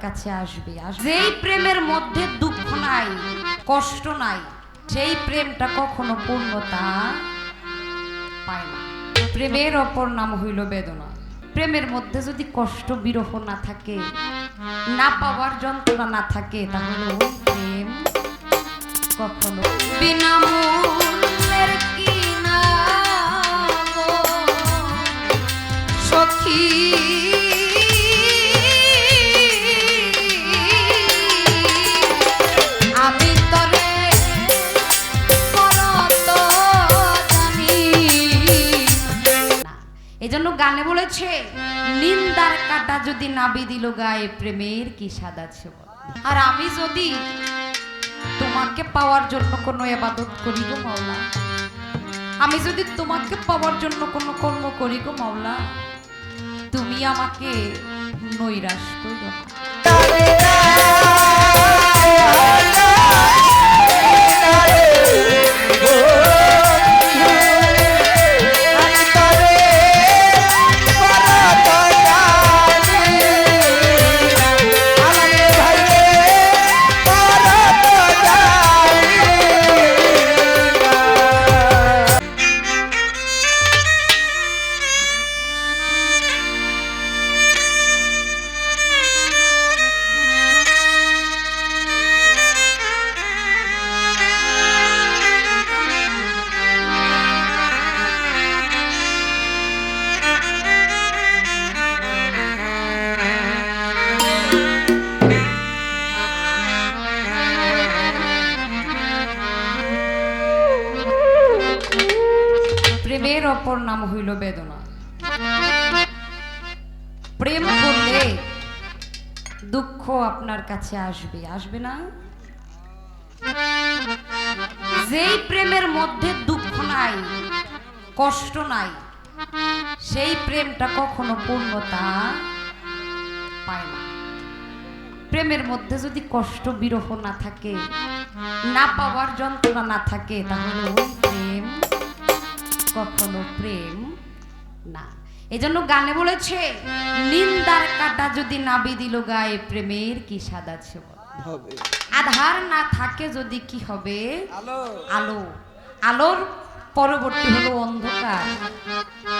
কাছে আসবে। যেই প্রেমের মধ্যে দুঃখ নাই, কষ্ট নাই সেই প্রেমটা কখনো পূর্ণতা পায় না। প্রেমের অপর নাম হইল বেদনা। প্রেমের মধ্যে যদি কষ্ট, বিরহ না থাকে, না পাওয়ার যন্ত্রণা না থাকে তাহলে প্রেম কখনো বিনামূল্যের বলেছে, নিন্দার কাটা যদি নাবি দিল গায়ে, প্রেমের কি স্বাদ আছে আর আমি যদি তোমাকে পাওয়ার জন্য কোনো এবাদত করি গো মাওলা, আমি যদি তোমাকে পাওয়ার জন্য কোনো কর্ম করি গো মাওলা, তুমি আমাকে নৈরাশ করো না। কাছে আসবে আসবে না? যেই প্রেমের মধ্যে দুঃখ নাই, কষ্ট নাই, সেই প্রেমটা কখনো পূর্ণতা পায় না। প্রেমের মধ্যে যদি কষ্ট, বিরহ না থাকে, না পাওয়ার যন্ত্রণা না থাকে, তাহলে ওই প্রেম কখনো প্রেম না। এজন্য গানে বলেছে নিন্দার কাটা যদি নাবি দিল গায়ে প্রেমের কি স্বাদ আছে আধার না থাকে যদি কি হবে? আলো। আলো। আলোর পরবর্তী হলো অন্ধকার।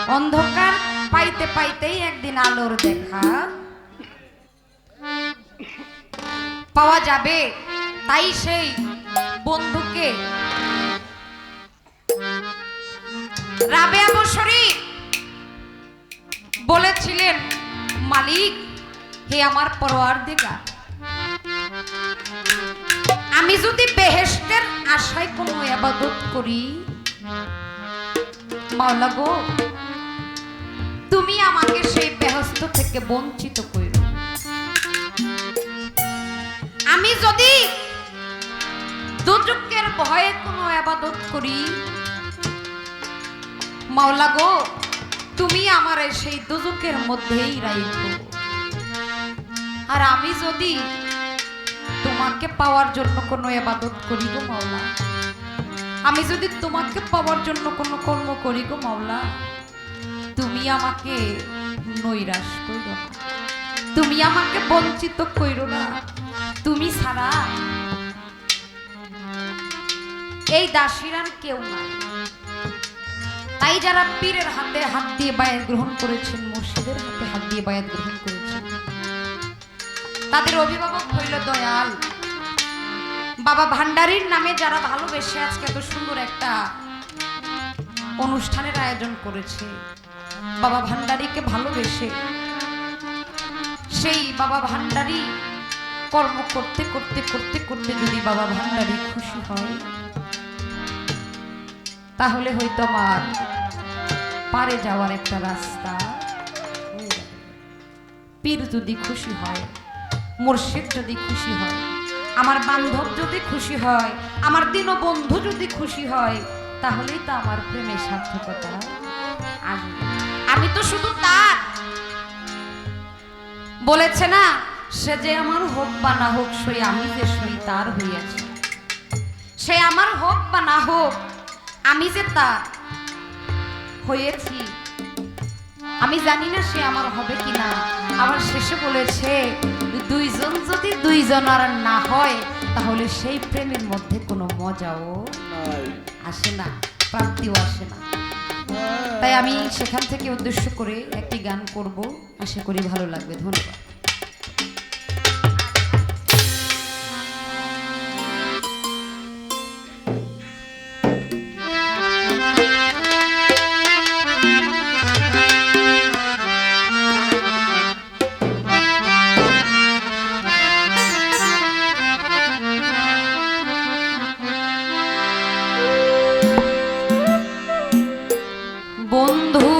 অন্ধকার পাইতে পাইতেই একদিন আলোর দেখা পাওয়া যাবে। তাই সেই বন্ধুকে। রাবেয়া বসরি বলেছিলেন, মালিক, হে আমার পরোয়ার দিগা আমি যদি বেহেস্তের আশায় কোনো আবাদত করি, মাওলা গো, তুমি আমাকে সেই বেহস্ত থেকে বঞ্চিত করো আমি যদি দুযুগের ভয়ে কোনো আবাদত করি, মাওলা গো তুমি আমার সেই দুযুগের মধ্যেই রাখো আর আমি যদি তোমাকে পাওয়ার জন্য কোনো এবাদত করি গো মাওলা, আমি যদি তোমাকে পাওয়ার জন্য কোনো কর্ম করি গো মাওলা, তুমি আমাকে নৈরাশ করো না। তুমি আমাকে বঞ্চিত করো না। তুমি ছাড়া এই দাসীরার কেউ নাই। তাই যারা পীরের হাতে হাত দিয়ে বায়াত গ্রহণ করেছেন, মুর্শিদের হাতে হাত দিয়ে বায়াত গ্রহণ করেছেন, তাদের অভিভাবক হইল দয়াল। বাবা ভান্ডারীর নামে যারা ভালোবেসে আজকে এত সুন্দর একটা অনুষ্ঠানের আয়োজন করেছে, বাবা ভান্ডারীকে ভালোবেসে সেই বাবা ভান্ডারী কর্ম করতে করতে করতে করতে যদি বাবা ভান্ডারী খুশি হয়, তাহলে হয়তো আমার পারে যাওয়ার একটা রাস্তা। পীর যদি খুশি হয়, মুর্শিদ যদি খুশি হয়, আমার বান্ধব যদি খুশি হয়, আমার বন্ধু যদি খুশি হয়, তাহলেই তো আমার প্রেমের সার্থকতা আমি তো শুধু তার। বলেছে না, সে যে আমার হোক বা না হোক সই আমি যে সই তার হইয়াছি। সে আমার হোক বা না হোক, আমি যে তার। হয়েছি। আমি জানি না সে আমার হবে কিনা। আবার শেষে বলেছে দুইজন যদি দুইজন আর না হয় তাহলে সেই প্রেমের মধ্যে কোনো মজাও আসে না প্রাপ্তিও আসে না। তাই আমি সেখান থেকে উদ্দেশ্য করে একটি গান করব। আশা করি ভালো লাগবে। ধন্যবাদ। cuando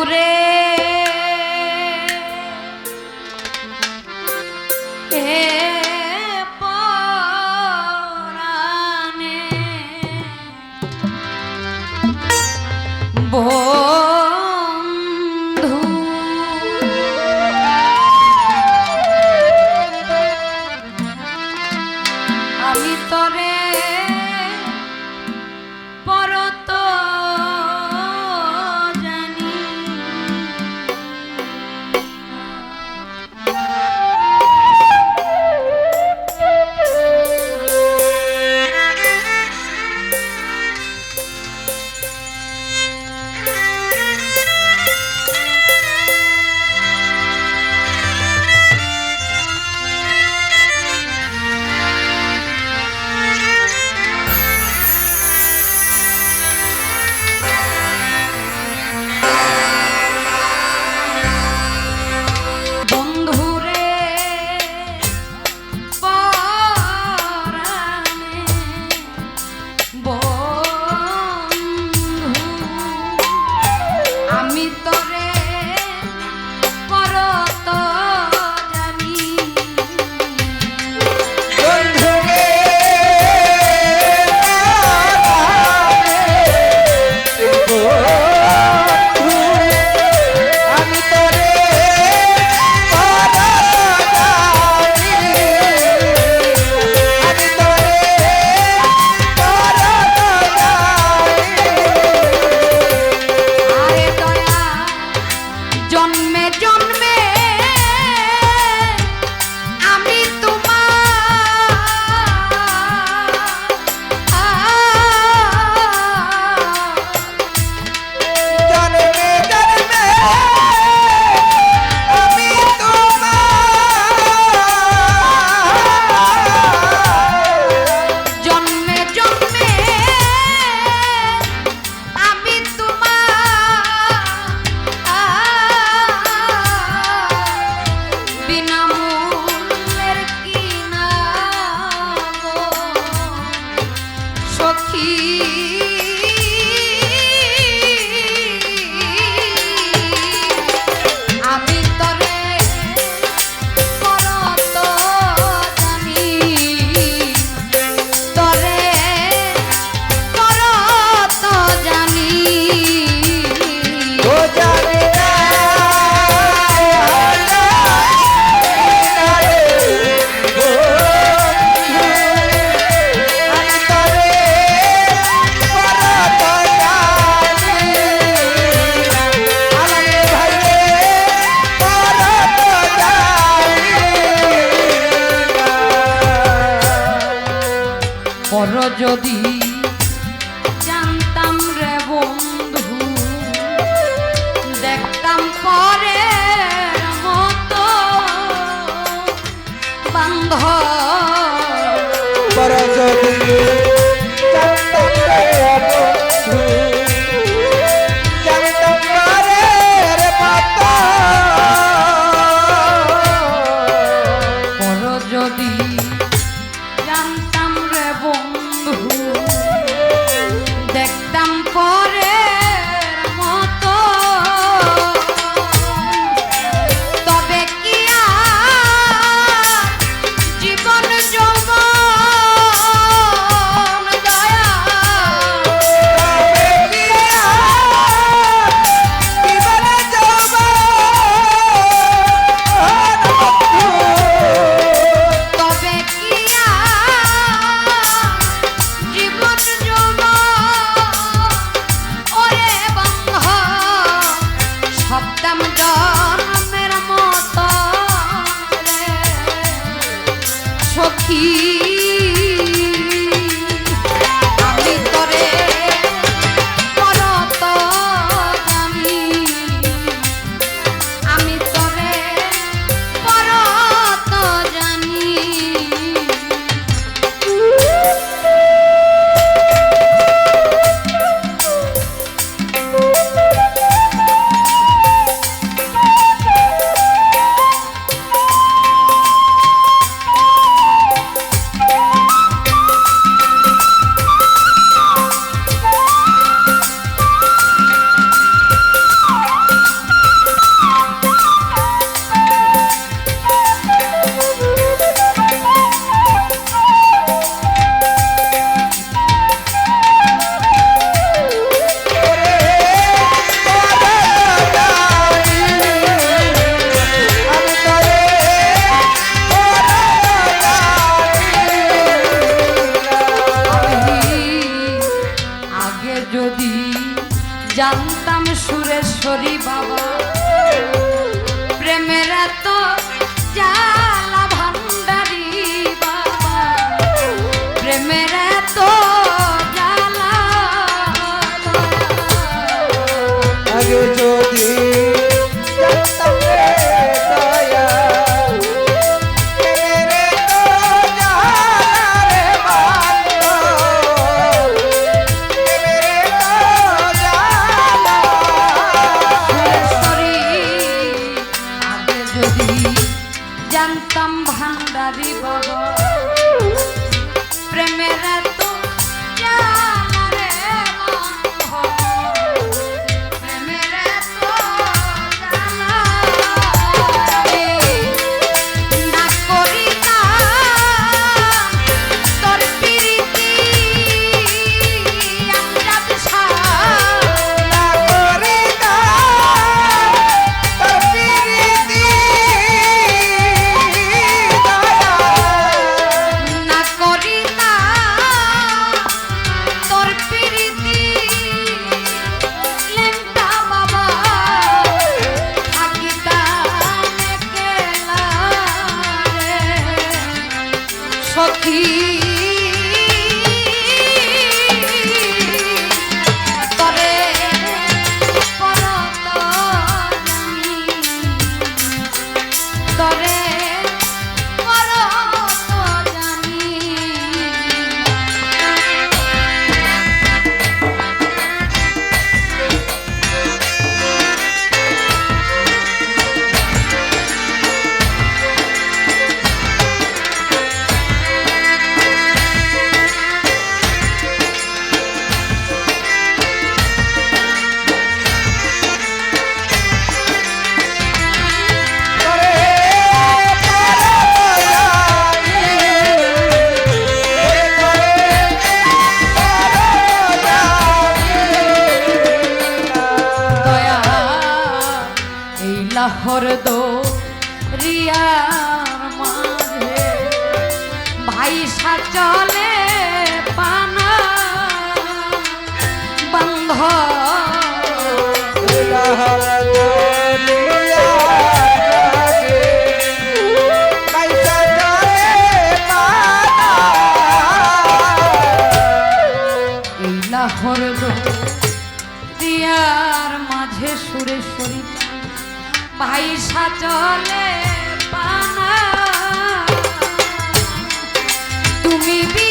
জন্মে জন্মে যদি জানতাম রে বন্ধু দেখতাম পরে মতো বান্ধব। যদি জানতাম সুরেশ্বরী বাবা। হরদ রিয়ার মাঝে। ভাই চলে পানা। বন্ধ। হরদ দিয়ার মাঝে সুরে শরীর পয়সা চলে পানা। তুমি বি